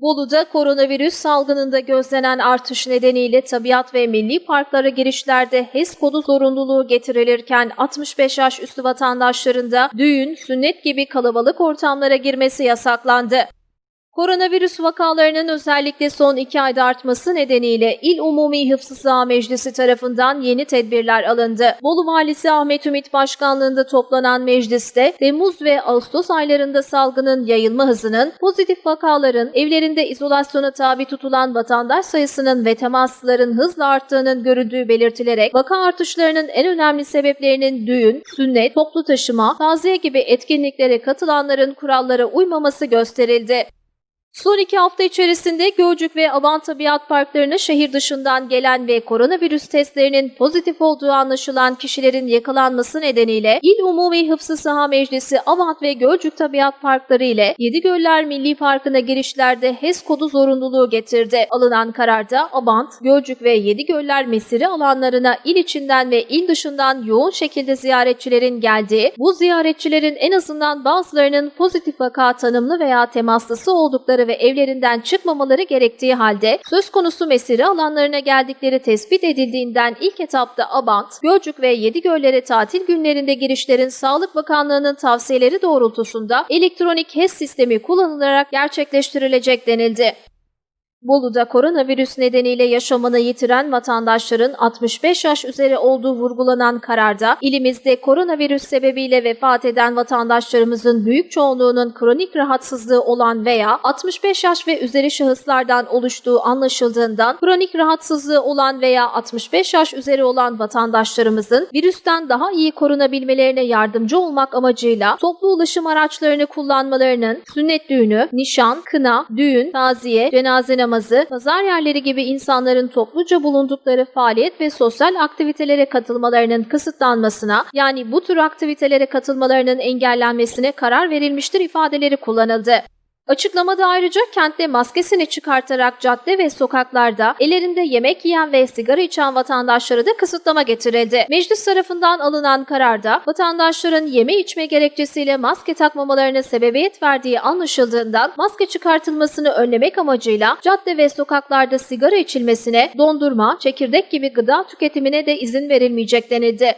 Bolu'da koronavirüs salgınında gözlenen artış nedeniyle tabiat ve milli parklara girişlerde HES kodu zorunluluğu getirilirken 65 yaş üstü vatandaşların da düğün, sünnet gibi kalabalık ortamlara girmesi yasaklandı. Koronavirüs vakalarının özellikle son iki ayda artması nedeniyle İl Umumi Hıfzı Meclisi tarafından yeni tedbirler alındı. Bolu Valisi Ahmet Ümit Başkanlığında toplanan mecliste Temmuz ve Ağustos aylarında salgının yayılma hızının, pozitif vakaların, evlerinde izolasyona tabi tutulan vatandaş sayısının ve temasların hızla arttığının görüldüğü belirtilerek vaka artışlarının en önemli sebeplerinin düğün, sünnet, toplu taşıma, taziye gibi etkinliklere katılanların kurallara uymaması gösterildi. Son iki hafta içerisinde Gölcük ve Avan Tabiat Parklarına şehir dışından gelen ve koronavirüs testlerinin pozitif olduğu anlaşılan kişilerin yakalanması nedeniyle İl Umumi Hıfzı Saha Meclisi Avant ve Gölcük Tabiat Parkları ile Yedigöller Milli Parkı'na girişlerde HES kodu zorunluluğu getirdi. Alınan kararda Avant, Gölcük ve Yedigöller mesire alanlarına il içinden ve il dışından yoğun şekilde ziyaretçilerin geldiği, bu ziyaretçilerin en azından bazılarının pozitif vaka tanımlı veya temaslısı oldukları ve evlerinden çıkmamaları gerektiği halde söz konusu mesire alanlarına geldikleri tespit edildiğinden ilk etapta Abant, Gölcük ve Yedigöller'e tatil günlerinde girişlerin Sağlık Bakanlığı'nın tavsiyeleri doğrultusunda elektronik HES sistemi kullanılarak gerçekleştirilecek denildi. Bolu'da koronavirüs nedeniyle yaşamını yitiren vatandaşların 65 yaş üzeri olduğu vurgulanan kararda ilimizde koronavirüs sebebiyle vefat eden vatandaşlarımızın büyük çoğunluğunun kronik rahatsızlığı olan veya 65 yaş ve üzeri şahıslardan oluştuğu anlaşıldığından kronik rahatsızlığı olan veya 65 yaş üzeri olan vatandaşlarımızın virüsten daha iyi korunabilmelerine yardımcı olmak amacıyla toplu ulaşım araçlarını kullanmalarının sünnet düğünü, nişan, kına, düğün, taziye, cenaze namazı, pazar yerleri gibi insanların topluca bulundukları faaliyet ve sosyal aktivitelere katılmalarının kısıtlanmasına yani bu tür aktivitelere katılmalarının engellenmesine karar verilmiştir ifadeleri kullanıldı. Açıklamada ayrıca kentte maskesini çıkartarak cadde ve sokaklarda ellerinde yemek yiyen ve sigara içen vatandaşlara da kısıtlama getirildi. Meclis tarafından alınan kararda vatandaşların yeme içme gerekçesiyle maske takmamalarına sebebiyet verdiği anlaşıldığından maske çıkartılmasını önlemek amacıyla cadde ve sokaklarda sigara içilmesine, dondurma, çekirdek gibi gıda tüketimine de izin verilmeyecek denildi.